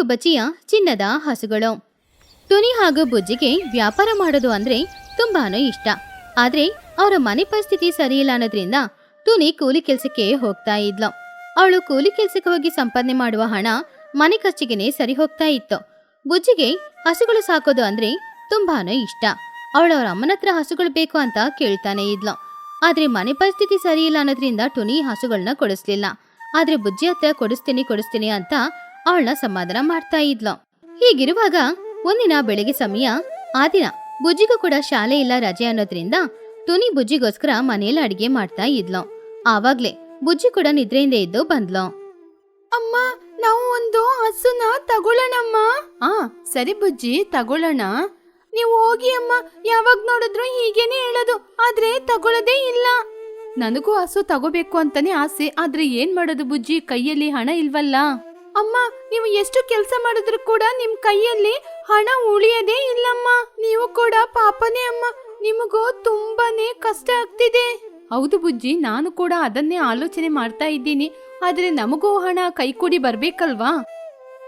ತುನಿಗುಬ್ಬಚ್ಚಿಯ ಚಿನ್ನದ ಹಸುಗಳು. ತುನಿ ಹಾಗೂ ಬುಜ್ಜಿಗೆ ವ್ಯಾಪಾರ ಮಾಡೋದು ಅಂದ್ರೆ ತುಂಬಾನೂ ಇಷ್ಟ. ಆದ್ರೆ ಅವರ ಮನೆ ಪರಿಸ್ಥಿತಿ ಸರಿಯಿಲ್ಲ ಅನ್ನೋದ್ರಿಂದ ತುನಿ ಕೂಲಿ ಕೆಲ್ಸಕ್ಕೆ ಹೋಗ್ತಾ ಇದ್ಲು. ಅವಳು ಕೂಲಿ ಕೆಲಸಕ್ಕೆ ಹೋಗಿ ಸಂಪಾದನೆ ಮಾಡುವ ಹಣ ಮನೆ ಖರ್ಚಿಗೆನೆ ಸರಿ ಹೋಗ್ತಾ ಇತ್ತು. ಬುಜ್ಜಿಗೆ ಹಸುಗಳು ಸಾಕೋದು ಅಂದ್ರೆ ತುಂಬಾನು ಇಷ್ಟ. ಅವಳು ಅವ್ರ ಅಮ್ಮನ ಹತ್ರ ಹಸುಗಳು ಬೇಕು ಅಂತ ಕೇಳ್ತಾನೆ ಇದ್ಲು. ಆದ್ರೆ ಮನೆ ಪರಿಸ್ಥಿತಿ ಸರಿ ಇಲ್ಲ ಅನ್ನೋದ್ರಿಂದ ಟುನಿ ಹಸುಗಳನ್ನ ಕೊಡಿಸ್ಲಿಲ್ಲ. ಆದ್ರೆ ಬುಜ್ಜಿ ಹತ್ರ ಕೊಡಿಸ್ತೀನಿ ಕೊಡಿಸ್ತೀನಿ ಅಂತ ಅವಳನ್ನ ಸಮಾಧಾನ ಮಾಡ್ತಾ ಇದ್ಲು. ಹೀಗಿರುವಾಗ ಒಂದಿನ ಬೆಳಗ್ಗೆ ಸಮಯ ಆ ದಿನ ಬುಜ್ಜಿಗೂ ಕೂಡ ಶಾಲೆ ಇಲ್ಲ ರಜೆ ಅನ್ನೋದ್ರಿಂದ ತುನಿ ಬುಜ್ಜಿಗೋಸ್ಕರ ಮನೆಯಲ್ಲಿ ಅಡಿಗೆ ಮಾಡ್ತಾ ಇದ್ಲು. ಆವಾಗ್ಲೇ ಬುಜ್ಜಿ ಕೂಡ ನಿದ್ರೆಯಿಂದ ಎದ್ದು ಬಂದ್ಲು. ಅಮ್ಮ ನಾವು ಒಂದು ಹಸುನ ತಗೊಳ್ಳೋಣಮ್ಮ. ಆ ಸರಿ ಬುಜ್ಜಿ ತಗೊಳ್ಳೋಣ. ನೀವು ಹೋಗಿ ಅಮ್ಮ ಯಾವಾಗ ನೋಡಿದ್ರು ಹೀಗೇನೆ ಹೇಳೋದು ಆದ್ರೆ ತಗೊಳ್ಳೋದೇ ಇಲ್ಲ. ನನಗೂ ಹಸು ತಗೋಬೇಕು ಅಂತಾನೆ ಆಸೆ ಆದ್ರೆ ಏನ್ ಮಾಡೋದು ಬುಜ್ಜಿ? ಕೈಯಲ್ಲಿ ಹಣ ಇಲ್ವಲ್ಲ? ಅಮ್ಮ ನೀವು ಎಷ್ಟು ಕೆಲಸ ಮಾಡಿದ್ರು ಕೂಡ ನಿಮ್ ಕೈಯಲ್ಲಿ ಹಣ ಉಳಿಯದೇ ಇಲ್ಲಮ್ಮ. ನೀವು ಕೂಡ ಪಾಪನೇ ಅಮ್ಮ. ನಿಮಗೂ ತುಂಬಾನೇ ಕಷ್ಟ ಆಗ್ತಿದೆ. ಹೌದು ಬುಜ್ಜಿ ನಾನು ಕೂಡ ಅದನ್ನೇ ಆಲೋಚನೆ ಮಾಡ್ತಾ ಇದ್ದೀನಿ. ಆದ್ರೆ ನಮಗೂ ಹಣ ಕೈಕೂಡಿ ಬರ್ಬೇಕಲ್ವಾ?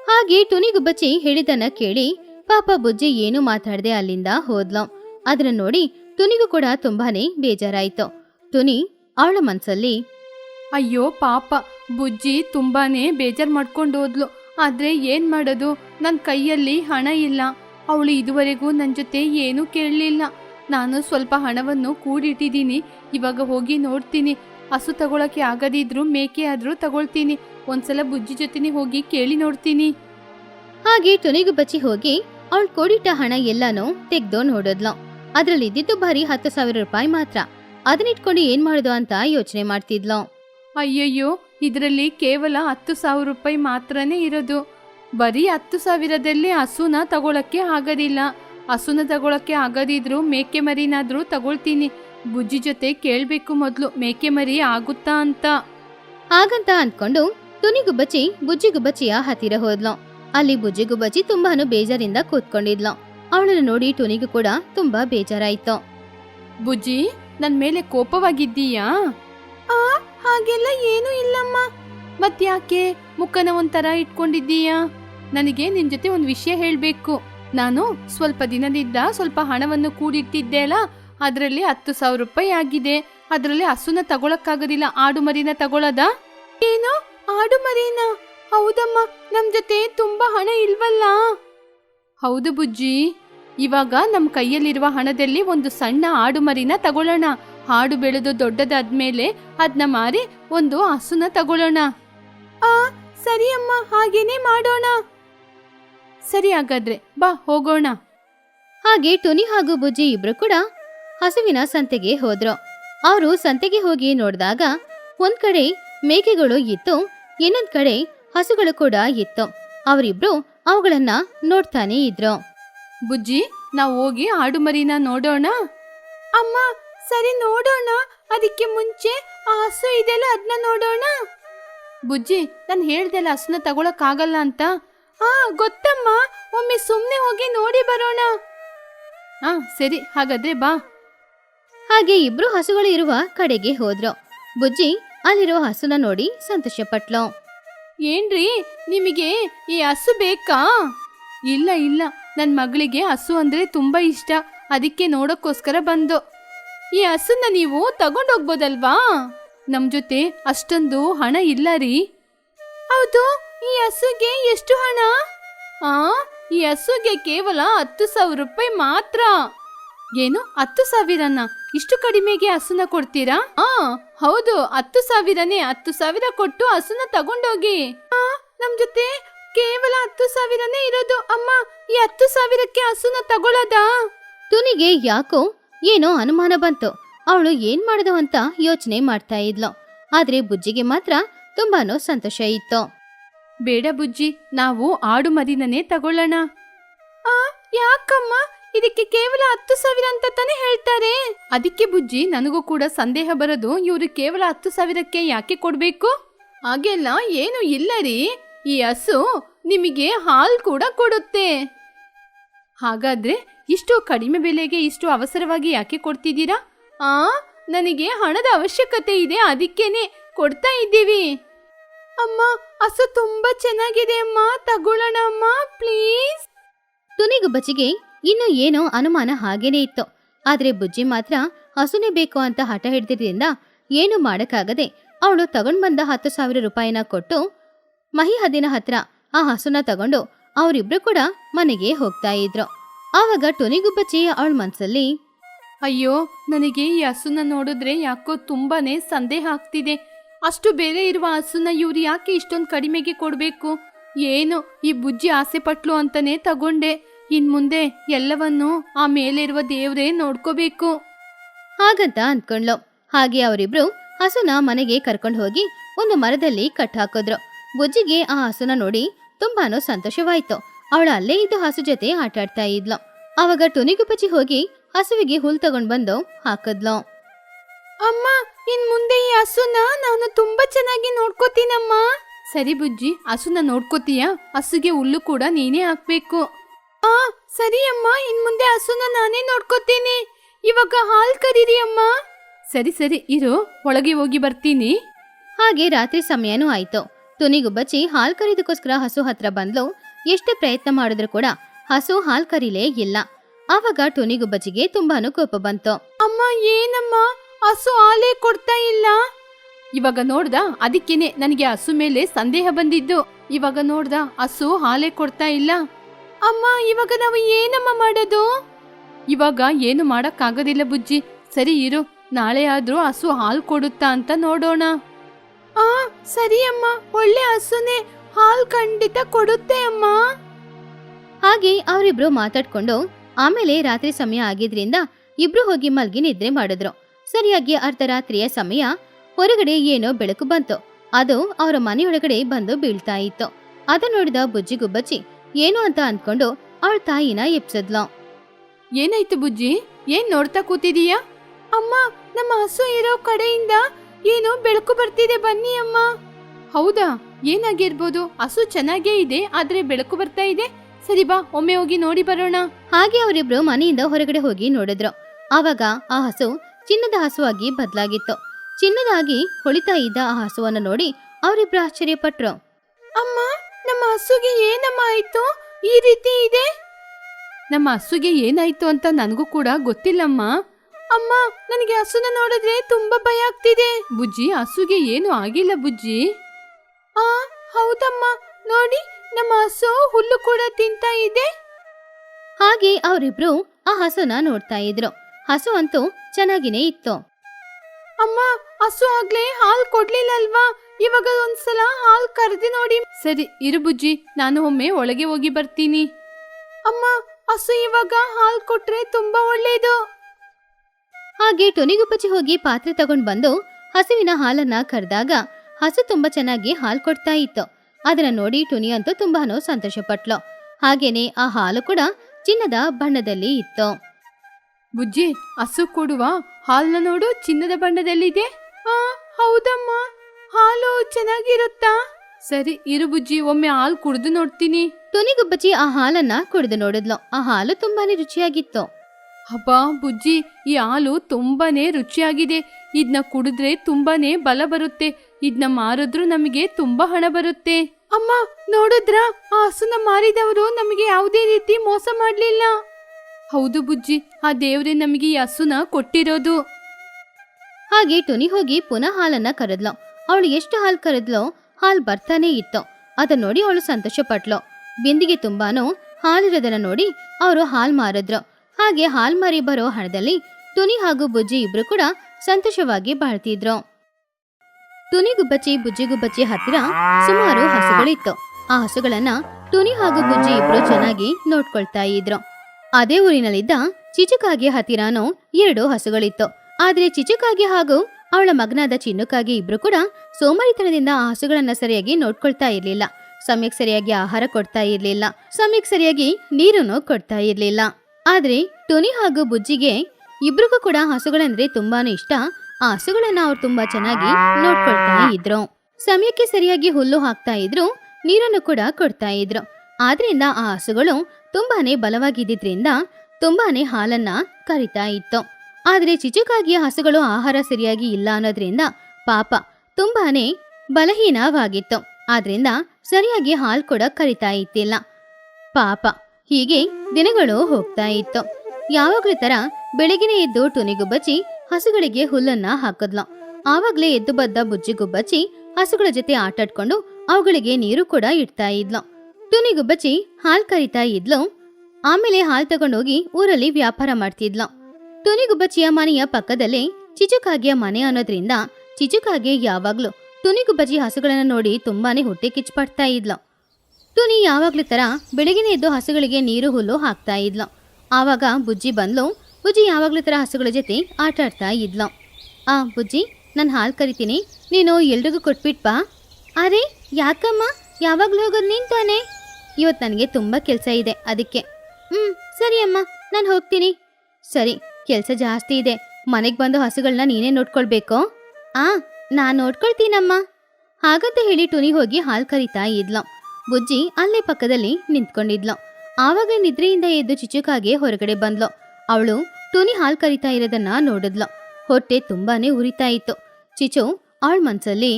ಹಾಗೆ ಟುನಿಗುಬ್ಬಚ್ಚಿ ಹೇಳಿದನ್ನ ಕೇಳಿ ಪಾಪ ಬುಜ್ಜಿ ಏನು ಮಾತಾಡದೆ ಅಲ್ಲಿಂದ ಹೋದ್ಲು. ಅದನ್ನ ನೋಡಿ ತುನಿಗೂ ಕೂಡ ತುಂಬಾನೇ ಬೇಜಾರಾಯ್ತು. ತುನಿ ಅವಳ ಮನ್ಸಲ್ಲಿ ಅಯ್ಯೋ ಪಾಪ ಬುಜ್ಜಿ ತುಂಬಾನೇ ಬೇಜಾರ್ ಮಾಡ್ಕೊಂಡು ಹೋದ್ಲು. ಆದ್ರೆ ಏನ್ ಮಾಡೋದು? ನನ್ ಕೈಯಲ್ಲಿ ಹಣ ಇಲ್ಲ. ಅವಳು ಇದುವರೆಗೂ ನನ್ ಜೊತೆ ಏನೂ ಕೇಳಲಿಲ್ಲ. ನಾನು ಸ್ವಲ್ಪ ಹಣವನ್ನು ಕೂಡಿಟ್ಟಿದ್ದೀನಿ. ಇವಾಗ ಹೋಗಿ ನೋಡ್ತೀನಿ. ಹಸು ತಗೊಳಕ್ಕೆ ಆಗದಿದ್ರು ಮೇಕೆ ಆದ್ರೂ ತಗೊಳ್ತೀನಿ. ಒಂದ್ಸಲ ಬುಜ್ಜಿ ಜೊತೆನೆ ಹೋಗಿ ಕೇಳಿ ನೋಡ್ತೀನಿ. ಹಾಗೆ ಟುನಿಗುಬ್ಬಚ್ಚಿ ಹೋಗಿ ಅವಳು ಕೊಡಿಟ್ಟ ಹಣ ಎಲ್ಲಾನು ತೆಗ್ದು ನೋಡಿದ್ಲು. ಅದ್ರಲ್ಲಿ ಇದ್ದಿದ್ದು ಬರೀ ಹತ್ತು ಸಾವಿರ ರೂಪಾಯಿ ಮಾತ್ರ. ಅದನ್ನಿಟ್ಕೊಂಡು ಏನ್ ಮಾಡುದು ಅಂತ ಯೋಚನೆ ಮಾಡ್ತಿದ್ಲು. ಅಯ್ಯಯ್ಯೋ ಇದರಲ್ಲಿ ಕೇವಲ ಹತ್ತು ಸಾವಿರ ರೂಪಾಯಿ ಮಾತ್ರನೇ ಇರೋದು. ಬರೀ ಹತ್ತು ಸಾವಿರದಲ್ಲಿ ಹಸುನ ತಗೊಳಕ್ಕೆ ಆಗೋದಿಲ್ಲ. ಹಸುನ ತಗೊಳಕ್ಕೆ ಆಗದಿದ್ರು ಮೇಕೆ ಮರಿನಾದರೂ ತಗೊಳ್ತೀನಿ. ಬುಜ್ಜಿ ಜೊತೆ ಕೇಳಬೇಕು ಮೊದಲು ಮೇಕೆ ಮರಿ ಆಗುತ್ತಾ ಅಂತ. ಹಾಗಂತ ಅಂದ್ಕೊಂಡು ಬುಜ್ಜಿಗು ಬುಜ್ಜಿಗುಬ್ಬಚ್ಚಿಯ ಹತ್ತಿರ ಹೋದ್ಲು. ಅಲ್ಲಿ ಬುಜ್ಜಿಗುಬ್ಬಚ್ಚಿ ತುಂಬಾನು ಬೇಜಾರಿಂದ ಕೂತ್ಕೊಂಡಿದ್ಲು. ಅವಳನ್ನು ನೋಡಿ ಟುನಿಗೂ ಕೂಡ ತುಂಬಾ ಬೇಜಾರಾಯ್ತು. ಬುಜ್ಜಿ ನನ್ ಮೇಲೆ ಕೋಪವಾಗಿದ್ದೀಯಾ? ಆ ಹಾಗೆಲ್ಲ ಏನೂ ಇಲ್ಲಮ್ಮ. ಮತ್ಯಾಕೆ ಮುಖನ ಒಂಥರ ಇಟ್ಕೊಂಡಿದ್ದೀಯಾ? ನನಗೆ ನಿನ್ ಜೊತೆ ಒಂದು ವಿಷಯ ಹೇಳ್ಬೇಕು. ನಾನು ಸ್ವಲ್ಪ ದಿನದಿಂದ ಸ್ವಲ್ಪ ಹಣವನ್ನು ಕೂಡಿಟ್ಟಿದ್ದೆ ಅಲ್ಲ? ಅದರಲ್ಲಿ ಹತ್ತು ಸಾವಿರ ರೂಪಾಯಿ ಆಗಿದೆ. ಅದರಲ್ಲಿ ಹಸುನ ತಗೊಳಕ್ಕಾಗೋದಿಲ್ಲ. ಆಡು ಮರಿನ ತಗೊಳದ? ಏನು? ಆಡು ಮರಿನ? ಹೌದಮ್ಮ, ನಮ್ ಜೊತೆ ತುಂಬಾ ಹಣ ಇಲ್ವಲ್ಲ? ಹೌದು ಬುಜ್ಜಿ. ಇವಾಗ ನಮ್ ಕೈಯಲ್ಲಿರುವ ಹಣದಲ್ಲಿ ಒಂದು ಸಣ್ಣ ಆಡು ಮರಿನ ತಗೊಳ್ಳೋಣ. ಹಾಡು ಬೆಳೆದು ದೊಡ್ಡದಾದ್ಮೇಲೆ ಅದನ್ನ ಮಾರಿ ಒಂದು ಹಸುನ ತಗೊಳ್ಳೋಣ. ಆ ಸರಿ ಅಮ್ಮ ಹಾಗೇನೆ ಮಾಡೋಣ. ಸರಿ ಹಾಗಾದ್ರೆ ಬಾ ಹೋಗೋಣ. ಹಾಗೆ ಟುನಿ ಹಾಗೂ ಬುಜ್ಜಿ ಇಬ್ರು ಕೂಡ ಹಸುವಿನ ಸಂತೆಗೆ ಹೋದ್ರು. ಅವರು ಸಂತೆಗೆ ಹೋಗಿ ನೋಡಿದಾಗ ಒಂದ್ ಕಡೆ ಮೇಕೆಗಳು ಇತ್ತು ಇನ್ನೊಂದ್ ಕಡೆ ಹಸುಗಳು ಕೂಡ ಇತ್ತು. ಅವರಿಬ್ರು ಅವುಗಳನ್ನ ನೋಡ್ತಾನೆ ಇದ್ರು. ಬುಜ್ಜಿ ನಾವು ಹೋಗಿ ಆಡು ಮರಿನ ನೋಡೋಣ. ಅಮ್ಮ ಸರಿ ನೋಡೋಣ. ಅದಕ್ಕೆ ಮುಂಚೆ ಆ ಹಸು ಇದೆಲ್ಲ ಅದನ್ನ ನೋಡೋಣ. ಬುಜ್ಜಿ, ನಾನು ಹೇಳ್ದೆಲ್ಲ ಹಸುನ ತಗೊಳಕ್ಕಾಗಲ್ಲ ಅಂತ. ಹಾ ಗೊತ್ತಮ್ಮ. ಒಮ್ಮೆ ಸುಮ್ಮನೆ ಹೋಗಿ ನೋಡಿ ಬರೋಣ. ಹಾ ಸರಿ, ಹಾಗಾದ್ರೆ ಬಾ. ಹಾಗೆ ಇಬ್ರು ಹಸುಗಳು ಇರುವ ಕಡೆಗೆ ಹೋದ್ರು. ಬುಜ್ಜಿ, ಅಲ್ಲಿರೋ ಹಸುನ ನೋಡಿ ಸಂತೋಷ ಪಟ್ಲು ಏನ್ರಿ, ನಿಮಗೆ ಈ ಹಸು ಬೇಕಾ? ಇಲ್ಲ ಇಲ್ಲ. ನನ್ನ ಮಗಳಿಗೆ ಹಸು ಅಂದ್ರೆ ತುಂಬಾ ಇಷ್ಟ. ಅದಕ್ಕೆ ನೋಡೋಕ್ಕೋಸ್ಕರ ಬಂದು. ಈ ಹಸನ್ನ ನೀವು ತಗೊಂಡೋಗ್ಬೋದಲ್ವಾ? ನಮ್ ಜೊತೆ ಅಷ್ಟೊಂದು ಹಣ ಇಲ್ಲ ರೀ ಹೌದು, ಈ ಹಸುಗೆ ಎಷ್ಟು ಹಣ? ಆ, ಈ ಹಸುಗೆ ಕೇವಲ ಹತ್ತು ಸಾವಿರ ರೂಪಾಯಿ ಮಾತ್ರ. ಏನು, ಹತ್ತು ಸಾವಿರನ? ಇಷ್ಟು ಕಡಿಮೆಗೆ ಹಸುನ ಕೊಡ್ತೀರಾ? ಆ, ಹೌದು, ಹತ್ತು ಸಾವಿರನೇ. ಹತ್ತು ಸಾವಿರ ಕೊಟ್ಟು ಹಸುನ ತಗೊಂಡೋಗಿ. ನಮ್ ಜೊತೆ ಕೇವಲ ಹತ್ತು ಸಾವಿರನೇ ಇರೋದು. ಅಮ್ಮ, ಈ ಹತ್ತು ಸಾವಿರಕ್ಕೆ ಹಸುನ ತಗೊಳ್ಳೋದಾ ತುನಿಗೆ ಯಾಕೋ ಏನೋ ಅನುಮಾನ ಬಂತು. ಅವಳು ಏನ್ ಮಾಡಿದೋ ಅಂತ ಯೋಚನೆ ಮಾಡ್ತಾ ಇದ್ಲು. ಆದ್ರೆ ಬುಜ್ಜಿಗೆ ಮಾತ್ರ ತುಂಬಾನೋ ಸಂತೋಷ ಇತ್ತು. ಬೇಡ ಬುಜ್ಜಿ, ನಾವು ಆಡು ಮದಿನೇ ತಗೊಳ್ಳೋಣ. ಆ, ಯಾಕಮ್ಮ? ಇದಕ್ಕೆ ಕೇವಲ ಹತ್ತು ಸಾವಿರ ಅಂತ ತಾನೇ ಹೇಳ್ತಾರೆ. ಅದಕ್ಕೆ ಬುಜ್ಜಿ, ನನಗೂ ಕೂಡ ಸಂದೇಹ ಬರೋದು ಇವರು ಕೇವಲ ಹತ್ತು ಸಾವಿರಕ್ಕೆ ಯಾಕೆ ಕೊಡ್ಬೇಕು? ಹಾಗೆಲ್ಲ ಏನು ಇಲ್ಲ ರೀ. ಈ ಹಸು ನಿಮಗೆ ಹಾಲು ಕೂಡ ಕೊಡುತ್ತೆ. ಹಾಗಾದ್ರೆ ಇಷ್ಟು ಕಡಿಮೆ ಬೆಲೆಗೆ ಇಷ್ಟು ಅವಸರವಾಗಿ ಯಾಕೆ ಕೊಡ್ತಿದ್ದೀರಾ? ಆ, ನನಗೆ ಹಣದ ಅವಶ್ಯಕತೆ ಇದೆ, ಅದಕ್ಕೇನೆ ಕೊಡ್ತಾ ಇದ್ದೀವಿ. ಅಮ್ಮ, ಹಸು ತುಂಬಾ ಚೆನ್ನಾಗಿದೆ ಅಮ್ಮ. ತಗೊಳ್ಳೋಣ ಅಮ್ಮ, ಪ್ಲೀಸ್. ತುನಿಗುಬ್ಬಚ್ಚಿಗೆ ಇನ್ನು ಏನೋ ಅನುಮಾನ ಹಾಗೇನೇ ಇತ್ತು. ಆದ್ರೆ ಬುಜ್ಜಿ ಮಾತ್ರ ಹಸುನೇ ಬೇಕು ಅಂತ ಹಠ ಹಿಡ್ದಿದ್ರಿಂದ ಏನು ಮಾಡಕ್ಕಾಗದೆ ಅವಳು ತಗೊಂಡ್ ಬಂದ ಹತ್ತು ಸಾವಿರ ರೂಪಾಯಿನ ಕೊಟ್ಟು ಮಹಿ ಹದಿನ ಹತ್ರ ಆ ಹಸುನ ತಗೊಂಡು ಅವರಿಬ್ರು ಕೂಡ ಮನೆಗೆ ಹೋಗ್ತಾ ಇದ್ರು. ಆವಾಗ ಟೊನಿಗುಬ್ಬಚ್ಚಿಯ ಅವಳ ಮನ್ಸಲ್ಲಿ ಅಯ್ಯೋ ನನಗೆ ಈ ಹಸುನ ನೋಡಿದ್ರೆ ಯಾಕೋ ತುಂಬಾನೇ ಸಂದೇಹ ಆಗ್ತಿದೆ. ಅಷ್ಟು ಬೇರೆ ಇರುವ ಹಸುನ ಇವ್ರು ಯಾಕೆ ಇಷ್ಟೊಂದು ಕಡಿಮೆಗೆ ಕೊಡಬೇಕು? ಏನು ಈ ಬುಜ್ಜಿ ಆಸೆ ಪಟ್ಲು ಅಂತಾನೆ ತಗೊಂಡೆ. ಇನ್ ಮುಂದೆ ಎಲ್ಲವನ್ನು ಆ ಮೇಲಿರುವ ದೇವ್ರೇ ನೋಡ್ಕೋಬೇಕು. ಹಾಗಂತ ಅಂದ್ಕೊಂಡ್ಲು ಹಾಗೆ ಅವರಿಬ್ರು ಹಸುನ ಮನೆಗೆ ಕರ್ಕೊಂಡು ಹೋಗಿ ಒಂದು ಮರದಲ್ಲಿ ಕಟ್ ಹಾಕಿದ್ರು. ಬುಜ್ಜಿಗೆ ಆ ಹಸುನ ನೋಡಿ ತುಂಬಾನು ಸಂತೋಷವಾಯ್ತು. ಅವಳು ಅಲ್ಲೇ ಇದ್ದು ಹಸು ಜೊತೆ ಆಟಾಡ್ತಾ ಇದ್ಲು. ಅವಾಗ ಟುನಿಗುಪ್ಪಚ್ಚಿ ಹೋಗಿ ಹಸುವಿಗೆ ಹುಲ್ ತಗೊಂಡ್ ಬಂದು ಹಾಕದ್ಲು. ಅಮ್ಮ ಇನ್ ಮುಂದೆ ಈ ಹಸುನ ನಾನು ತುಂಬಾ ಚೆನ್ನಾಗಿ ನೋಡ್ಕೋತೀನಮ್ಮ. ಸರಿ ಬುಜ್ಜಿ ಹಸುನ ನೋಡ್ಕೋತೀಯ? ಹಸುಗೆ ಹುಲ್ಲು ಕೂಡ ನೀನೇ ಹಾಕ್ಬೇಕು. ಆ ಸರಿ ಅಮ್ಮ ಇನ್ ಮುಂದೆ ಹಸುನ ನಾನೇ ನೋಡ್ಕೋತೀನಿ. ಇವಾಗ ಹಾಲ್ ಕರೀರಿ ಅಮ್ಮ. ಸರಿ ಸರಿ ಇರು ಒಳಗೆ ಹೋಗಿ ಬರ್ತೀನಿ. ಹಾಗೆ ರಾತ್ರಿ ಸಮಯನೂ ಆಯ್ತು. ತುನಿಗುಬ್ಬಚ್ಚಿ ಹಾಲ್ ಕರೀದಕ್ಕೋಸ್ಕರ ಹಸು ಹತ್ರ ಬಂದ್ಲು. ಎಷ್ಟೇ ಪ್ರಯತ್ನ ಮಾಡಿದ್ರು ಕೂಡ ಹಸು ಹಾಲ್ ಕರೀಲೇ ಇಲ್ಲ. ಆವಾಗ ಬಜ್ಜಿಗೆ ತುಂಬಾನು ಕೋಪ ಬಂತು. ಅಮ್ಮ ಏನಮ್ಮ? ಹಸು ಹಾಲೇ ಕೊಡ್ತಾ ಇಲ್ಲ? ಇವಾಗ ನೋಡ್ದ ಅದಕ್ಕೇನೆ ನನಗೆ ಹಸು ಮೇಲೆ ಸಂದೇಹ ಬಂದಿದ್ದು. ಇವಾಗ ನೋಡ್ದ ಹಸು ಹಾಲೇ ಕೊಡ್ತಾ ಇಲ್ಲ. ಅಮ್ಮ ಇವಾಗ ನಾವು ಏನಮ್ಮ ಮಾಡೋದು? ಇವಾಗ ಏನು ಮಾಡಕ್ಕಾಗೋದಿಲ್ಲ ಬುಜ್ಜಿ. ಸರಿ ಇರು ನಾಳೆ ಆದ್ರೂ ಹಸು ಹಾಲು ಕೊಡುತ್ತಾ ಅಂತ ನೋಡೋಣ. ಆ ಸರಿ ಅಮ್ಮ ಒಳ್ಳೆ ಹಸುನೇ. ಹಾಲ್ ಖಂಡಿತ ಕೊಡುತ್ತೆ ಅಮ್ಮ. ಹಾಗೆ ಅವರಿಬ್ರು ಮಾತಾಡ್ಕೊಂಡು ಆಮೇಲೆ ರಾತ್ರಿ ಸಮಯ ಆಗಿದ್ರಿಂದ ಇಬ್ರು ಹೋಗಿ ಮಲ್ಗಿ ನಿದ್ರೆ ಮಾಡಿದ್ರು. ಸರಿಯಾಗಿ ಅರ್ಧರಾತ್ರಿಯ ಸಮಯ ಹೊರಗಡೆ ಏನೋ ಬೆಳಕು ಬಂತು. ಅದು ಅವರ ಮನೆಯೊಳಗಡೆ ಬಂದು ಬೀಳ್ತಾ ಇತ್ತು. ಅದ ನೋಡಿದ ಬುಜ್ಜಿ ಗುಬ್ಬಚ್ಚಿ ಏನು ಅಂತ ಅನ್ಕೊಂಡು ಅವಳ ತಾಯಿನ ಎಪ್ಸದ್ಲು ಏನಾಯ್ತು ಬುಜ್ಜಿ? ಏನ್ ನೋಡ್ತಾ ಕೂತಿದೀಯಾ? ಅಮ್ಮ ನಮ್ಮ ಹಸು ಇರೋ ಕಡೆಯಿಂದ ಏನೋ ಬೆಳಕು ಬರ್ತಿದೆ ಬನ್ನಿ ಅಮ್ಮ. ಹೌದಾ? ಏನಾಗಿರ್ಬೋದು? ಹಸು ಚೆನ್ನಾಗೇ ಇದೆ ಆದ್ರೆ ಬೆಳಕು ಬರ್ತಾ ಇದೆ. ಸರಿ ಬಾ ಒಮ್ಮೆ ಹೋಗಿ ನೋಡಿ ಬರೋಣ. ಹಾಗೆ ಅವರಿಬ್ರು ಮನೆಯಿಂದ ಹೊರಗಡೆ ಹೋಗಿ ನೋಡಿದ್ರು. ಆವಾಗ ಆ ಹಸು ಚಿನ್ನದ ಹಸುವಾಗಿ ಬದಲಾಗಿತ್ತು. ಚಿನ್ನದಾಗಿ ಹೊಳಿತಾ ಇದ್ದ ಆ ಹಸುವನ್ನು ನೋಡಿ ಅವರಿಬ್ರು ಆಶ್ಚರ್ಯಪಟ್ರು. ಅಮ್ಮ ನಮ್ಮ ಹಸುಗೆ ಏನಮ್ಮ ಆಯ್ತು? ಈ ರೀತಿ ಇದೆ? ನಮ್ಮ ಹಸುಗೆ ಏನಾಯ್ತು ಅಂತ ನನಗೂ ಕೂಡ ಗೊತ್ತಿಲ್ಲಮ್ಮ. ಅಮ್ಮ ನನಗೆ ಹಸುನ ನೋಡಿದ್ರೆ ತುಂಬಾ ಭಯ ಆಗ್ತಿದೆ. ಬುಜ್ಜಿ ಹಸುಗೆ ಏನು ಆಗಿಲ್ಲ ಬುಜ್ಜಿ. ಹೌದಮ್ಮ. ನೋಡಿ ನಮ್ಮ ಹಸು ಹುಲ್ಲು ಕೂಡ ತಿಂತ ಇದೆ. ಹಾಗೆ ಅವರಿಬ್ರು ಆ ಹಸುನ ನೋಡ್ತಾ ಇದ್ರು. ಹಸು ಅಂತೂ ಚೆನ್ನಾಗಿನೇ ಇತ್ತು. ಅಮ್ಮ ಹಸು ಆಗ್ಲೇ ಹಾಲ್ ಕೊಡ್ಲಿಲ್ಲಲ್ವಾ? ಇವಾಗ ಒಂದ್ಸಲ ಹಾಲ್ ಕರೆದಿ ನೋಡಿ. ಸರಿ ಇರು ಬುಜ್ಜಿ ನಾನು ಒಮ್ಮೆ ಒಳಗೆ ಹೋಗಿ ಬರ್ತೀನಿ. ಅಮ್ಮ ಹಸು ಇವಾಗ ಹಾಲ್ ಕೊಟ್ರೆ ತುಂಬಾ ಒಳ್ಳೇದು. ಹಾಗೆ ಟೊನಿಗುಪ್ಪಚ್ಚಿ ಹೋಗಿ ಪಾತ್ರೆ ತಗೊಂಡ್ ಬಂದು ಹಸುವಿನ ಹಾಲನ್ನ ಕರೆದಾಗ ಹಸು ತುಂಬಾ ಚೆನ್ನಾಗಿ ಹಾಲ್ ಕೊಡ್ತಾ ಇತ್ತು. ಅದನ್ನ ನೋಡಿ ಟುನಿ ಅಂತೂ ತುಂಬಾನು ಸಂತೋಷಪಟ್ಲು. ಹಾಗೇನೆ ಆ ಹಾಲು ಕೂಡ ಚಿನ್ನದ ಬಣ್ಣದಲ್ಲಿ ಇತ್ತು. ಬುಜ್ಜಿ ಹಸು ಕೊಡುವ ಹಾಲನ್ನ ನೋಡು ಚಿನ್ನದ ಬಣ್ಣದಲ್ಲಿದೆ. ಆ ಹೌದಮ್ಮ. ಹಾಲು ಚೆನ್ನಾಗಿರುತ್ತಾ? ಸರಿ ಇರು ಬುಜ್ಜಿ ಒಮ್ಮೆ ಹಾಲು ಕುಡಿದು ನೋಡ್ತೀನಿ. ಟೊನಿಗುಬ್ಬಚ್ಚಿ ಆ ಹಾಲನ್ನ ಕುಡಿದು ನೋಡಿದ್ಲು. ಆ ಹಾಲು ತುಂಬಾನೇ ರುಚಿಯಾಗಿತ್ತು. ಹಬ್ಬ ಬುಜ್ಜಿ ಈ ಹಾಲು ತುಂಬಾನೇ ರುಚಿಯಾಗಿದೆ. ಇದನ್ನ ಕುಡಿದ್ರೆ ತುಂಬಾನೇ ಬಲ ಬರುತ್ತೆ. ಇದನ್ನ ಮಾರಿದ್ರು ನಮಗೆ ತುಂಬಾ ಹಣ ಬರುತ್ತೆ. ಅಮ್ಮ ನೋಡಿದ್ರ? ಆ ಹಸುನ ಮಾರಿದವರು ನಮಗೆ ಯಾವುದೇ ರೀತಿ ಮೋಸ ಮಾಡಲಿಲ್ಲ. ಹೌದು ಬುಜ್ಜಿ ಆ ದೇವ್ರೆ ನಮಗೆ ಈ ಹಸುನ ಕೊಟ್ಟಿರೋದು. ಹಾಗೆ ಟುನಿ ಹೋಗಿ ಪುನಃ ಹಾಲನ್ನ ಕರೆದ್ಲು. ಅವಳು ಎಷ್ಟು ಹಾಲು ಕರೆದ್ಲೋ ಹಾಲ್ ಬರ್ತಾನೆ ಇತ್ತು. ಅದನ್ನ ನೋಡಿ ಅವಳು ಸಂತೋಷ ಪಟ್ಲು ಬಿಂದಿಗೆ ತುಂಬಾನು ಹಾಲಿರೋದನ್ನ ನೋಡಿ ಅವರು ಹಾಲ್ ಮಾರಿದ್ರು. ಹಾಗೆ ಹಾಲ್ ಮಾರಿ ಬರೋ ಹಣದಲ್ಲಿ ಟುನಿ ಹಾಗೂ ಬುಜ್ಜಿ ಇಬ್ರು ಕೂಡ ಸಂತೋಷವಾಗಿ ಬಾಳ್ತಿದ್ರು. ಟುನಿ ಬುಜ್ಜಿಗುಬ್ಬಚ್ಚಿ ಬುಜ್ಜಿ ಗುಬ್ಬಚ್ಚಿ ಹತ್ತಿರ ಸುಮಾರು ಹಸುಗಳಿತ್ತು. ಆ ಹಸುಗಳನ್ನ ಟುನಿ ಹಾಗೂ ಬುಜ್ಜಿ ಇಬ್ರು ಚೆನ್ನಾಗಿ ನೋಡ್ಕೊಳ್ತಾ ಇದ್ರು. ಅದೇ ಊರಿನಲ್ಲಿದ್ದ ಚಿಚುಕಾಗಿ ಹತ್ತಿರನೂ ಎರಡು ಹಸುಗಳಿತ್ತು. ಆದ್ರೆ ಚಿಚುಕಾಗಿ ಹಾಗೂ ಅವಳ ಮಗನಾದ ಚಿನ್ನುಕಾಗಿ ಇಬ್ರು ಕೂಡ ಸೋಮಾರಿತನದಿಂದ ಆ ಹಸುಗಳನ್ನ ಸರಿಯಾಗಿ ನೋಡ್ಕೊಳ್ತಾ ಇರ್ಲಿಲ್ಲ. ಸಮಯಕ್ಕೆ ಸರಿಯಾಗಿ ಆಹಾರ ಕೊಡ್ತಾ ಇರ್ಲಿಲ್ಲ. ಸಮಯಕ್ಕೆ ಸರಿಯಾಗಿ ನೀರನ್ನು ಕೊಡ್ತಾ ಇರ್ಲಿಲ್ಲ. ಆದ್ರೆ ಟುನಿ ಹಾಗೂ ಬುಜ್ಜಿಗೆ ಇಬ್ರಿಗೂ ಕೂಡ ಹಸುಗಳಂದ್ರೆ ತುಂಬಾನು ಇಷ್ಟ. ಆ ಹಸುಗಳನ್ನ ಅವ್ರು ತುಂಬಾ ಚೆನ್ನಾಗಿ ನೋಡ್ಕೊಳ್ತಾ ಇದ್ರು. ಸಮಯಕ್ಕೆ ಸರಿಯಾಗಿ ಹುಲ್ಲು ಹಾಕ್ತಾ ಇದ್ರು, ನೀರನ್ನು ಕೂಡ ಕೊಡ್ತಾ ಇದ್ರು. ಆದ್ರಿಂದ ಆ ಹಸುಗಳು ತುಂಬಾನೇ ಬಲವಾಗಿದ್ದಿದ್ರಿಂದ ತುಂಬಾನೇ ಹಾಲನ್ನ ಕರಿತಾ ಇತ್ತು. ಆದ್ರೆ ಚಿಚುಕಾಗಿಯ ಹಸುಗಳು ಆಹಾರ ಸರಿಯಾಗಿ ಇಲ್ಲ ಅನ್ನೋದ್ರಿಂದ ಪಾಪ ತುಂಬಾನೇ ಬಲಹೀನವಾಗಿತ್ತು. ಆದ್ರಿಂದ ಸರಿಯಾಗಿ ಹಾಲ್ ಕೂಡ ಕರಿತಾ ಇತ್ತಿಲ್ಲ ಪಾಪ, ಹೀಗೆ ದಿನಗಳು ಹೋಗ್ತಾ ಇತ್ತು. ಯಾವಾಗ್ಲೂ ತರ ಬೆಳಗಿನ ಎದ್ದು ಟುನಿಗುಬ್ಬಚ್ಚಿ ಹಸುಗಳಿಗೆ ಹುಲ್ಲನ್ನ ಹಾಕದ್ಲು. ಆವಾಗ್ಲೇ ಎದ್ದು ಬದ್ದ ಬುಜ್ಜಿಗುಬ್ಬಚ್ಚಿ ಹಸುಗಳ ಜೊತೆ ಆಟಾಡ್ಕೊಂಡು ಅವುಗಳಿಗೆ ನೀರು ಕೂಡ ಇಡ್ತಾ ಇದ್ಲು. ತುನಿಗುಬ್ಬಚ್ಚಿ ಹಾಲ್ ಕರಿತಾ ಇದ್ಲು. ಆಮೇಲೆ ಹಾಲ್ ತಗೊಂಡೋಗಿ ಊರಲ್ಲಿ ವ್ಯಾಪಾರ ಮಾಡ್ತಿದ್ಲು. ತುನಿಗುಬ್ಬಚ್ಚಿಯ ಮನೆಯ ಪಕ್ಕದಲ್ಲೇ ಚಿಚುಕಾಗಿಯ ಮನೆ ಅನ್ನೋದ್ರಿಂದ ಚಿಚುಕಾಗೆ ಯಾವಾಗ್ಲೂ ತುನಿಗುಬ್ಬಚ್ಚಿ ಹಸುಗಳನ್ನ ನೋಡಿ ತುಂಬಾನೇ ಹೊಟ್ಟೆ ಕಿಚ್ಚುಪಡ್ತಾ ಇದ್ಲು. ತುನಿ ಯಾವಾಗ್ಲೂ ತರ ಬೆಳಗಿನ ಎದ್ದು ಹಸುಗಳಿಗೆ ನೀರು ಹುಲ್ಲು ಹಾಕ್ತಾ ಇದ್ಲು. ಆವಾಗ ಬುಜ್ಜಿ ಬಂದ್ಲು ಬುಜ್ಜಿ ಯಾವಾಗಲೂ ಥರ ಹಸುಗಳ ಜೊತೆ ಆಟ ಆಡ್ತಾ ಇದ್ಲು. ಆ, ಬುಜ್ಜಿ, ನಾನು ಹಾಲು ಕರಿತೀನಿ. ನೀನು ಎಲ್ರಿಗೂ ಕೊಟ್ಬಿಟ್ ಬಾ. ಅರೆ, ಯಾಕಮ್ಮ? ಯಾವಾಗಲೂ ಹೋಗೋದು ನೀನು ತಾನೆ? ಇವತ್ತು ನನಗೆ ತುಂಬ ಕೆಲಸ ಇದೆ ಅದಕ್ಕೆ. ಹ್ಞೂ ಸರಿ ಅಮ್ಮ, ನಾನು ಹೋಗ್ತೀನಿ. ಸರಿ, ಕೆಲಸ ಜಾಸ್ತಿ ಇದೆ. ಮನೆಗೆ ಬಂದು ಹಸುಗಳನ್ನ ನೀನೇ ನೋಡ್ಕೊಳ್ಬೇಕು? ಆ, ನಾನು ನೋಡ್ಕೊಳ್ತೀನಮ್ಮ. ಹಾಗಂತ ಹೇಳಿ ಟುನಿ ಹೋಗಿ ಹಾಲು ಕರಿತಾ ಇದ್ಲು. ಬುಜ್ಜಿ ಅಲ್ಲೇ ಪಕ್ಕದಲ್ಲಿ ನಿಂತ್ಕೊಂಡಿದ್ಲು. ಆವಾಗ ನಿದ್ರೆಯಿಂದ ಎದ್ದು ಚಿಚುಕಾಗೆ ಹೊರಗಡೆ ಬಂದ್ಲು. ಅವಳು ಟೂನಿ ಹಾಲು ಕರಿತಾ ಇರೋದನ್ನ ನೋಡಿದ್ಲು. ಹೊಟ್ಟೆ ತುಂಬಾನೇ ಉರಿತಾ ಇತ್ತು. ಚಿಚು ಅವಳ ಮನ್ಸಲ್ಲಿ,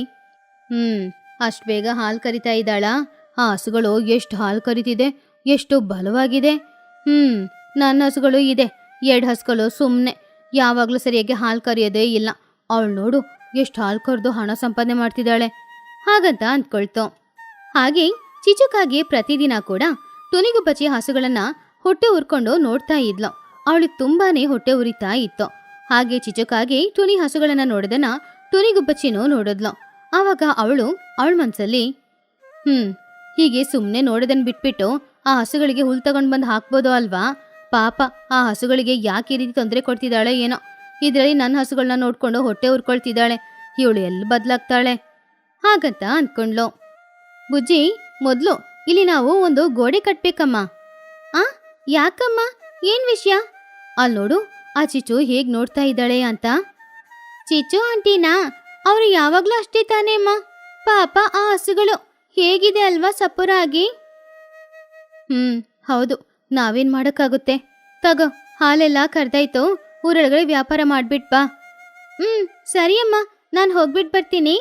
ಹ್ಮ್, ಅಷ್ಟು ಬೇಗ ಹಾಲು ಕರಿತಾ ಇದ್ದಾಳ? ಆ ಹಸುಗಳು ಎಷ್ಟು ಹಾಲು ಕರಿತಿದೆ? ಎಷ್ಟು ಬಲವಾಗಿದೆ? ಹ್ಮ್ ನನ್ನ ಹಸುಗಳು ಇದೆ. ಎರಡು ಹಸುಗಳು ಸುಮ್ಮನೆ ಯಾವಾಗಲೂ ಸರಿಯಾಗಿ ಹಾಲು ಕರೆಯೋದೇ ಇಲ್ಲ. ಅವಳು ನೋಡು, ಎಷ್ಟು ಹಾಲು ಕರೆದು ಹಣ ಸಂಪಾದನೆ ಮಾಡ್ತಿದ್ದಾಳೆ. ಹಾಗಂತ ಅಂದ್ಕೊಳ್ತು. ಹಾಗೆ ಚಿಚುಕಾಗಿ ಪ್ರತಿದಿನ ಕೂಡ ಟುನಿಗುಬ್ಬಚ್ಚಿ ಹಸುಗಳನ್ನ ಹೊಟ್ಟೆ ಉರ್ಕೊಂಡು ನೋಡ್ತಾ ಇದ್ಲು. ಅವಳಿಗೆ ತುಂಬಾನೇ ಹೊಟ್ಟೆ ಉರಿತಾ ಇತ್ತು. ಹಾಗೆ ಚಿಚುಕಾಗಿ ಟುನಿ ಹಸುಗಳನ್ನ ನೋಡಿದನ ಟುನಿಗುಬ್ಬಚ್ಚಿನೂ ನೋಡಿದ್ಲು. ಆವಾಗ ಅವಳು ಅವಳ ಮನ್ಸಲ್ಲಿ, ಹ್ಮ್, ಹೀಗೆ ಸುಮ್ಮನೆ ನೋಡದನ್ ಬಿಟ್ಬಿಟ್ಟು ಆ ಹಸುಗಳಿಗೆ ಹುಲ್ ತಗೊಂಡ್ ಬಂದು ಹಾಕ್ಬೋದು ಅಲ್ವಾ? ಪಾಪ, ಆ ಹಸುಗಳಿಗೆ ಯಾಕೆ ಈ ರೀತಿ ತೊಂದರೆ ಕೊಡ್ತಿದ್ದಾಳೆ ಏನೋ? ಇದರಲ್ಲಿ ನನ್ನ ಹಸುಗಳನ್ನ ನೋಡ್ಕೊಂಡು ಹೊಟ್ಟೆ ಉರ್ಕೊಳ್ತಿದ್ದಾಳೆ. ಇವಳು ಎಲ್ಲಿ ಬದಲಾಗ್ತಾಳೆ? ಹಾಗಂತ ಅಂದ್ಕೊಂಡ್ಲು. ಬುಜ್ಜಿ, ಮೊದ್ಲು ಇಲ್ಲಿ ನಾವು ಒಂದು ಗೋಡೆ ಕಟ್ಬೇಕಮ್ಮ. ಆ, ಯಾಕಮ್ಮ? ಏನ್ ವಿಷಯ? ಅಲ್ಲಿ ನೋಡು, ಆ ಚಿಚು ಹೇಗ್ ನೋಡ್ತಾ ಇದ್ದಾಳೆ ಅಂತ. ಚಿಚು ಆಂಟಿನಾ, ಅವ್ರು ಯಾವಾಗ್ಲೂ ಅಷ್ಟೇ ತಾನೇ ಅಮ್ಮ ಪಾಪ ಆ ಹಸುಗಳು ಹೇಗಿದೆ ಅಲ್ವಾ ಸಪುರಾಗಿ ಹ್ಮ್, ಹೌದು, ನಾವೇನ್ ಮಾಡಕ್ಕಾಗುತ್ತೆ. ತಗೋ, ಹಾಲೆಲ್ಲ ಕರ್ದಾಯ್ತು, ಊರೊಳಗಡೆ ವ್ಯಾಪಾರ ಮಾಡ್ಬಿಟ್ ಬಾ. ಹ್ಮ್ ಸರಿ ಅಮ್ಮ ನಾನು ಹೋಗ್ಬಿಟ್ ಬರ್ತೀನಿ.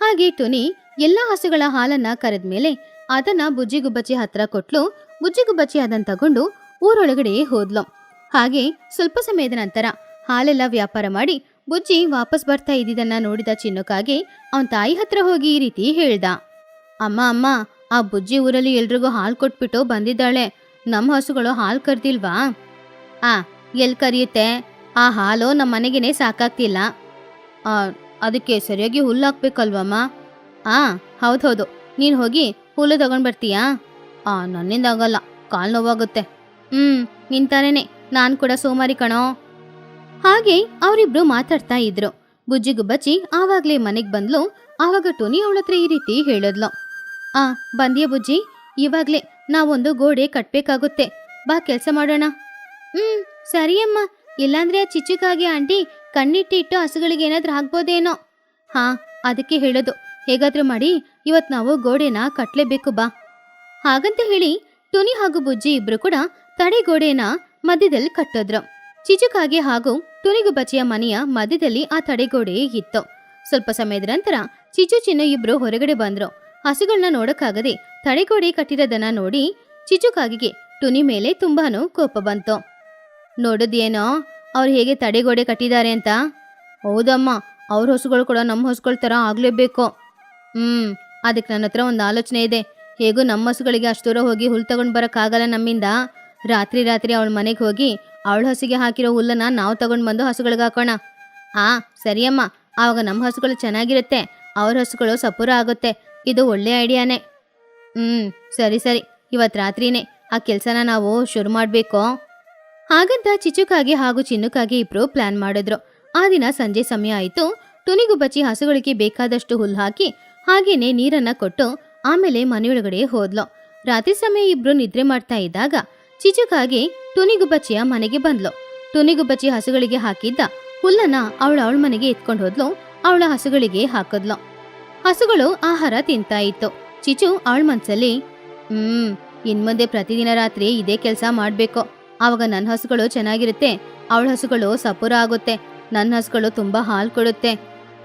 ಹಾಗೆ ಟುನಿ ಎಲ್ಲ ಹಸುಗಳ ಹಾಲನ್ನ ಕರೆದ್ಮೇಲೆ ಅದನ್ನ ಬುಜ್ಜಿಗುಬ್ಬಚ್ಚಿ ಹತ್ರ ಕೊಟ್ಲು. ಬುಜ್ಜಿಗುಬ್ಬಚ್ಚಿ ಅದನ್ನ ತಗೊಂಡು ಊರೊಳಗಡೆ ಹೋದ್ಲು. ಹಾಗೆ ಸ್ವಲ್ಪ ಸಮಯದ ನಂತರ ಹಾಲೆಲ್ಲ ವ್ಯಾಪಾರ ಮಾಡಿ ಬುಜ್ಜಿ ವಾಪಸ್ ಬರ್ತಾ ಇದ್ದಿದ್ದನ್ನ ನೋಡಿದ ಚಿನ್ನಕ್ಕಾಗಿ ಅವನ್ ತಾಯಿ ಹತ್ರ ಹೋಗಿ ಈ ರೀತಿ ಹೇಳ್ದ. ಅಮ್ಮ ಅಮ್ಮ, ಆ ಬುಜ್ಜಿ ಊರಲ್ಲಿ ಎಲ್ರಿಗೂ ಹಾಲು ಕೊಟ್ಬಿಟ್ಟು ಬಂದಿದ್ದಾಳೆ. ನಮ್ಮ ಹಸುಗಳು ಹಾಲು ಕರೆದಿಲ್ವಾ? ಆ, ಎಲ್ ಕರಿಯುತ್ತೆ? ಆ ಹಾಲು ನಮ್ಮ ಮನೆಗೇನೆ ಸಾಕಾಗ್ತಿಲ್ಲ. ಅದಕ್ಕೆ ಸರಿಯಾಗಿ ಹುಲ್ಲು ಹಾಕ್ಬೇಕಲ್ವಮ್ಮ ಆ ಹೌದು ಹೌದು ನೀನು ಹೋಗಿ ಹುಲ್ಲು ತಗೊಂಡ್ಬರ್ತೀಯಾ ಆ, ನನ್ನಿಂದ ಆಗಲ್ಲ. ಕಾಲು ನೋವಾಗುತ್ತೆ. ಹ್ಞೂ ನಿಂತಾನೇನೆ ನಾನು ಕೂಡ ಸೋಮಾರಿ ಕಣೋ. ಹಾಗೆ ಅವರಿಬ್ರು ಮಾತಾಡ್ತಾ ಇದ್ರು. ಬುಜ್ಜಿಗುಬ್ಬಚ್ಚಿ ಆವಾಗ್ಲೇ ಮನೆಗ್ ಬಂದ್ಲು. ಆವಾಗ ಟೋನಿ ಅವಳ ಹತ್ರ ಈ ರೀತಿ ಹೇಳಿದ್ಲು. ಆ, ಬಂದ್ಯ ಬುಜ್ಜಿ? ಇವಾಗ್ಲೇ ನಾವೊಂದು ಗೋಡೆ ಕಟ್ಬೇಕಾಗುತ್ತೆ. ಬಾ ಕೆಲಸ ಮಾಡೋಣ. ಹ್ಮ್ ಸರಿಯಮ್ಮ ಇಲ್ಲಾಂದ್ರೆ ಆ ಚಿಚ್ಚುಕಾಗಿ ಆಂಟಿ ಕಣ್ಣಿಟ್ಟಿಟ್ಟು ಹಸುಗಳಿಗೆ ಏನಾದ್ರೂ ಆಗ್ಬೋದೇನೋ ಹಾ, ಅದಕ್ಕೆ ಹೇಳೋದು. ಹೇಗಾದ್ರೂ ಮಾಡಿ, ಇವತ್ ನಾವು ಗೋಡೆನ ಕಟ್ಲೇಬೇಕು ಬಾ. ಹಾಗಂತ ಹೇಳಿ ಟುನಿ ಹಾಗೂ ಬುಜ್ಜಿ ಇಬ್ರು ಕೂಡ ತಡೆ ಗೋಡೆನ ಮಧ್ಯದಲ್ಲಿ ಕಟ್ಟಿದ್ರು. ಚಿಚುಕಾಗೆ ಹಾಗೂ ತುನಿಗುಬಚೆಯ ಮನೆಯ ಮಧ್ಯದಲ್ಲಿ ಆ ತಡೆಗೋಡೆ ಇತ್ತು. ಸ್ವಲ್ಪ ಸಮಯದ ನಂತರ ಚಿಚು ಚಿನ್ನ ಇಬ್ರು ಹೊರಗಡೆ ಬಂದ್ರು. ಹಸುಗಳನ್ನ ನೋಡಕ್ಕಾಗದೆ ತಡೆಗೋಡೆ ಕಟ್ಟಿರೋದನ್ನ ನೋಡಿ ಚಿಚುಕಾಗಿಗೆ ಟುನಿ ಮೇಲೆ ತುಂಬಾನು ಕೋಪ ಬಂತು. ನೋಡೋದೇನೋ ಅವ್ರು ಹೇಗೆ ತಡೆಗೋಡೆ ಕಟ್ಟಿದ್ದಾರೆ ಅಂತ? ಹೌದಮ್ಮ, ಅವ್ರ ಹಸುಗಳು ಕೂಡ ನಮ್ಮ ಹಸುಗಳ ಥರ ಆಗ್ಲೇಬೇಕು. ಹ್ಮ್, ಅದಕ್ಕೆ ನನ್ನ ಹತ್ರ ಒಂದು ಆಲೋಚನೆ ಇದೆ. ಹೇಗೂ ನಮ್ಮ ಹಸುಗಳಿಗೆ ಅಷ್ಟು ದೂರ ಹೋಗಿ ಹುಲ್ ತಗೊಂಡ್ ಬರಕ್ಕಾಗಲ್ಲ ನಮ್ಮಿಂದ? ರಾತ್ರಿ ರಾತ್ರಿ ಅವಳ ಮನೆಗೆ ಹೋಗಿ ಅವಳ ಹಸುಗೆ ಹಾಕಿರೋ ಹುಲ್ಲನ್ನ ನಾವು ತಗೊಂಡು ಬಂದು ಹಸುಗಳಿಗೆ ಹಾಕೋಣ. ಆ, ಸರಿಯಮ್ಮ. ಆವಾಗ ನಮ್ಮ ಹಸುಗಳು ಚೆನ್ನಾಗಿರುತ್ತೆ. ಅವ್ರ ಹಸುಗಳು ಸಪೂರ ಆಗುತ್ತೆ. ಇದು ಒಳ್ಳೆ ಐಡಿಯಾನೇ. ಹ್ಞೂ ಸರಿ ಸರಿ. ಇವತ್ತು ರಾತ್ರಿನೇ ಆ ಕೆಲಸನ ನಾವು ಶುರು ಮಾಡಬೇಕು. ಹಾಗಂತ ಚಿಚುಕಾಗಿ ಹಾಗೂ ಚಿನ್ನುಕಾಗಿ ಇಬ್ರು ಪ್ಲಾನ್ ಮಾಡಿದ್ರು. ಆ ದಿನ ಸಂಜೆ ಸಮಯ ಆಯಿತು. ಟುನಿಗುಬ್ಬಚ್ಚಿ ಹಸುಗಳಿಗೆ ಬೇಕಾದಷ್ಟು ಹುಲ್ಲು ಹಾಕಿ ಹಾಗೇನೆ ನೀರನ್ನ ಕೊಟ್ಟು ಆಮೇಲೆ ಮನೆಯೊಳಗಡೆ ಹೋದ್ಲು. ರಾತ್ರಿ ಸಮಯ ಇಬ್ರು ನಿದ್ರೆ ಮಾಡ್ತಾ ಇದ್ದಾಗ ಚಿಚುಕಾಗಿ ಟುನಿಗುಬ್ಬಚ್ಚಿಯ ಮನೆಗೆ ಬಂದ್ಲು. ಟುನಿಗುಬ್ಬಚ್ಚಿ ಹಸುಗಳಿಗೆ ಹಾಕಿದ್ದ ಹುಲ್ಲನ್ನ ಅವಳ ಅವಳ ಮನೆಗೆ ಎತ್ಕೊಂಡು ಹೋದ್ಲು. ಅವಳ ಹಸುಗಳಿಗೆ ಹಾಕದ್ಲು. ಹಸುಗಳು ಆಹಾರ ತಿಂತಾ ಇತ್ತು. ಚಿಚು ಅವಳ ಮನ್ಸಲ್ಲಿ, ಹ್ಮ್ ಇನ್ಮುಂದೆ ಪ್ರತಿದಿನ ರಾತ್ರಿ ಇದೇ ಕೆಲಸ ಮಾಡ್ಬೇಕು. ಆವಾಗ ನನ್ನ ಹಸುಗಳು ಚೆನ್ನಾಗಿರುತ್ತೆ. ಅವಳ ಹಸುಗಳು ಸಪುರ ಆಗುತ್ತೆ. ನನ್ನ ಹಸುಗಳು ತುಂಬಾ ಹಾಲು ಕೊಡುತ್ತೆ.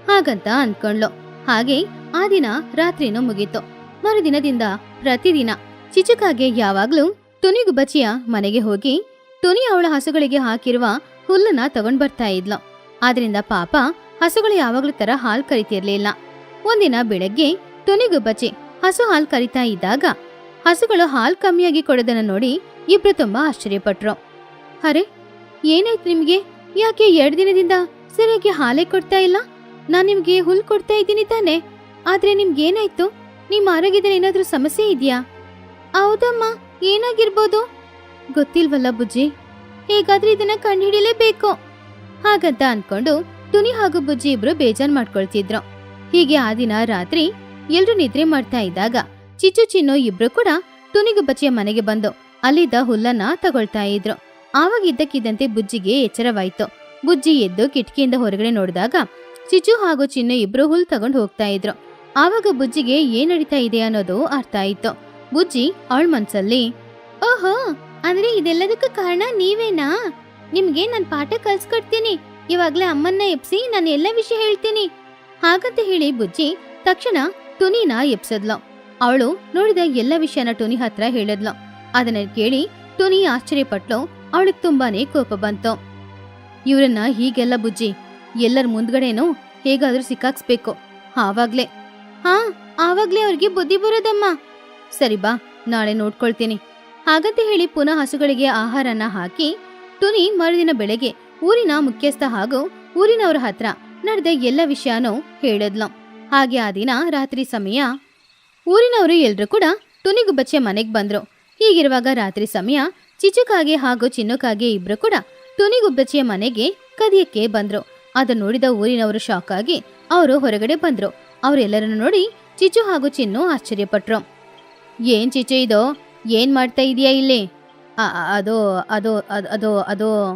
ಹಾಗಂತ ಅನ್ಕೊಂಡ್ಲು. ಹಾಗೆ ಆ ದಿನ ರಾತ್ರಿನೂ ಮುಗೀತು. ಮರುದಿನದಿಂದ ಪ್ರತಿದಿನ ಚಿಚುಕಾಗೆ ಯಾವಾಗ್ಲೂ ತುನಿಗು ಬಚಿಯ ಮನೆಗೆ ಹೋಗಿ ತುನಿ ಅವಳ ಹಸುಗಳಿಗೆ ಹಾಕಿರುವ ಹುಲ್ಲನ್ನ ತಗೊಂಡ್ ಬರ್ತಾ ಇದ್ಲು. ಆದ್ರಿಂದ ಪಾಪ ಹಸುಗಳು ಯಾವಾಗ್ಲೂ ತರ ಹಾಲ್ ಕರಿತಿರ್ಲಿಲ್ಲ. ಒಂದಿನ ಬೆಳಗ್ಗೆ ತುನಿಗು ಬಚಿ ಹಸು ಹಾಲ್ ಕರಿತಾ ಇದ್ದಾಗ ಹಸುಗಳು ಹಾಲ್ ಕಮ್ಮಿಯಾಗಿ ಕೊಡೋದನ್ನ ನೋಡಿ ಇಬ್ರು ತುಂಬಾ ಆಶ್ಚರ್ಯಪಟ್ರು. ಅರೆ, ಏನಾಯ್ತು ನಿಮ್ಗೆ? ಯಾಕೆ ಎರಡ್ ದಿನದಿಂದ ಸರಿಯಾಗಿ ಹಾಲೇ ಕೊಡ್ತಾ ಇಲ್ಲ? ನಾನ್ ನಿಮ್ಗೆ ಹುಲ್ ಕೊಡ್ತಾ ಇದ್ದೀನಿ ತಾನೆ. ಆದ್ರೆ ನಿಮ್ಗೆ ಏನಾಯ್ತು ನಿಮ್ ಆರೋಗ್ಯದಲ್ಲಿ ಏನಾದ್ರೂ ಸಮಸ್ಯೆ ಇದೆಯಾ? ಹೌದಮ್ಮ. ಏನಾಗಿರ್ಬೋದು? ಗೊತ್ತಿಲ್ವಲ್ಲ ಬುಜ್ಜಿ? ಹೇಗಾದ್ರೆ ಇದನ್ನ ಕಂಡುಹಿಡಿಯಲೇಬೇಕು. ಹಾಗಂತ ಅನ್ಕೊಂಡು ತುನಿ ಹಾಗೂ ಬುಜ್ಜಿ ಇಬ್ರು ಬೇಜಾರ್ ಮಾಡ್ಕೊಳ್ತಿದ್ರು. ಹೀಗೆ ಆ ದಿನ ರಾತ್ರಿ ಎಲ್ರು ನಿದ್ರೆ ಮಾಡ್ತಾ ಇದ್ದಾಗ ಚಿಚ್ಚು ಚಿನ್ನು ಇಬ್ರು ಕೂಡ ತುನಿಗು ಬಚ್ಚಿಯ ಮನೆಗೆ ಬಂದು ಅಲ್ಲಿದ್ದ ಹುಲ್ಲನ್ನ ತಗೊಳ್ತಾ ಇದ್ರು. ಆವಾಗ ಇದ್ದಕ್ಕಿದ್ದಂತೆ ಬುಜ್ಜಿಗೆ ಎಚ್ಚರವಾಯ್ತು. ಬುಜ್ಜಿ ಎದ್ದು ಕಿಟಕಿಯಿಂದ ಹೊರಗಡೆ ನೋಡಿದಾಗ ಚಿಚು ಹಾಗೂ ಚಿನ್ನು ಇಬ್ರು ಹುಲ್ ತಗೊಂಡು ಹೋಗ್ತಾ ಇದ್ರು. ಆವಾಗ ಬುಜ್ಜಿಗೆ ಏನ್ ನಡೀತಾ ಇದೆ ಅನ್ನೋದು ಅರ್ಥ ಆಯ್ತು. ಬುಜ್ಜಿ ಅವಳ ಮನ್ಸಲ್ಲಿ, ಓಹೋ, ಅಂದ್ರೆ ಇದೆಲ್ಲದಕ್ಕೂ ಕಾರಣ ನೀವೇನಾ? ನಿಮ್ಗೆ ನಾನ್ ಪಾಠ ಕಲ್ಸ್ಕೊಡ್ತೀನಿ. ಇವಾಗ್ಲೇ ಅಮ್ಮನ್ನ ಎಪ್ಸಿ ನಾನು ಎಲ್ಲ ವಿಷಯ ಹೇಳ್ತೀನಿ. ಹಾಗಂತ ಹೇಳಿ ಬುಜ್ಜಿ ತಕ್ಷಣ ಟುನಿನ ಎಪ್ಸದ್ಲ ಅವಳು ನೋಡಿದ ಎಲ್ಲ ವಿಷಯನ ಟುನಿ ಹತ್ರ ಹೇಳದ್ಲ. ಅದನ್ನ ಕೇಳಿ ಟುನಿ ಆಶ್ಚರ್ಯಪಟ್ಲು. ಅವಳಿಗೆ ತುಂಬಾನೇ ಕೋಪ ಬಂತು. ಇವರನ್ನ ಹೀಗೆಲ್ಲ ಬುಜ್ಜಿ, ಎಲ್ಲರ ಮುಂದ್ಗಡೆನೂ ಹೇಗಾದ್ರೂ ಸಿಕ್ಕಾಕ್ಸ್ಬೇಕು. ಆವಾಗ್ಲೇ. ಹಾ, ಆವಾಗ್ಲೇ ಅವ್ರಿಗೆ ಬುದ್ಧಿ ಬರೋದಮ್ಮ. ಸರಿ ಬಾ, ನಾಳೆ ನೋಡ್ಕೊಳ್ತೀನಿ. ಹಾಗಂತ ಹೇಳಿ ಪುನಃ ಹಸುಗಳಿಗೆ ಆಹಾರನ ಹಾಕಿ ಟುನಿ ಮರುದಿನ ಬೆಳಗ್ಗೆ ಊರಿನ ಮುಖ್ಯಸ್ಥ ಹಾಗೂ ಊರಿನವರ ಹತ್ರ ನಡೆದ ಎಲ್ಲ ವಿಷಯನೂ ಹೇಳಿದ್ಲು. ಹಾಗೆ ಆ ದಿನ ರಾತ್ರಿ ಸಮಯ ಊರಿನವರು ಎಲ್ಲರೂ ಕೂಡ ಟುನಿಗು ಬಚ್ಚೆ ಮನೆಗ್ ಬಂದ್ರು. ಹೀಗಿರುವಾಗ ರಾತ್ರಿ ಸಮಯ ಚಿಚುಕಾಗೆ ಹಾಗೂ ಚಿನ್ನುಕಾಗೆ ಇಬ್ರು ಕೂಡ ಟುನಿಗುಬ್ಬಚ್ಚೆಯ ಮನೆಗೆ ಕದಿಯಕ್ಕೆ ಬಂದ್ರು. ಅದನ್ನ ನೋಡಿದ ಊರಿನವರು ಶಾಕ್ ಆಗಿ ಅವರು ಹೊರಗಡೆ ಬಂದ್ರು. ಅವರೆಲ್ಲರನ್ನು ನೋಡಿ ಚಿಚು ಹಾಗೂ ಚಿನ್ನು ಆಶ್ಚರ್ಯಪಟ್ರು. ಏನ್ ಚಿಚು ಇದು? ಏನ್ ಮಾಡ್ತಾ ಇದೀಯಾ ಇಲ್ಲಿ? ಅದು ಅದು ಅದು ಅದು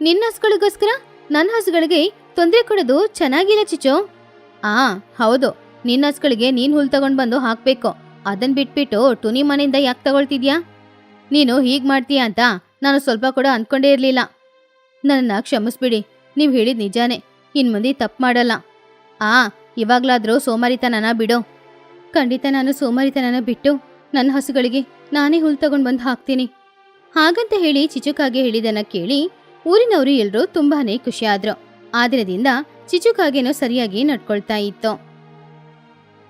ನಿನ್ನ ಹಸುಗಳಿಗೋಸ್ಕರ? ನನ್ನ ಹಸುಗಳಿಗೆ ತೊಂದರೆ ಕೊಡೋದು ಚೆನ್ನಾಗಿಲ್ಲ ಚಿಚು. ಆ, ಹೌದು. ನಿನ್ನ ಹಸುಗಳಿಗೆ ನೀನ್ ಹುಲ್ ತಗೊಂಡ್ ಬಂದು ಹಾಕ್ಬೇಕು. ಅದನ್ ಬಿಟ್ಬಿಟ್ಟು ಟುನಿ ಮನೆಯಿಂದ ಯಾಕೆ ತಗೊಳ್ತಿದ್ಯಾ? ನೀನು ಹೀಗ್ ಮಾಡ್ತೀಯ ಅಂತ ನಾನು ಸ್ವಲ್ಪ ಕೂಡ ಅನ್ಕೊಂಡೇ ಇರ್ಲಿಲ್ಲ. ನನ್ನ ಕ್ಷಮಿಸ್ಬಿಡಿ. ನೀವು ಹೇಳಿದ್ ನಿಜಾನೇ. ಇನ್ ಮುಂದೆ ತಪ್ಪು ಮಾಡಲ್ಲ. ಆ, ಇವಾಗ್ಲಾದ್ರೂ ಸೋಮಾರಿತನನ ಬಿಡು. ಖಂಡಿತ ನಾನು ಸೋಮಾರಿತನನ ಬಿಟ್ಟು ನನ್ನ ಹಸುಗಳಿಗೆ ನಾನೇ ಹುಲ್ ತಗೊಂಡು ಬಂದು ಹಾಕ್ತೀನಿ. ಹಾಗಂತ ಹೇಳಿ ಚಿಚುಕಾಗೆ ಹೇಳಿದನ್ನ ಕೇಳಿ ಊರಿನವರು ಎಲ್ಲರೂ ತುಂಬಾನೇ ಖುಷಿಯಾದ್ರು. ಆ ದಿನದಿಂದ ಚಿಚುಕಾಗೆನೂ ಸರಿಯಾಗಿ ನಡ್ಕೊಳ್ತಾ ಇತ್ತು.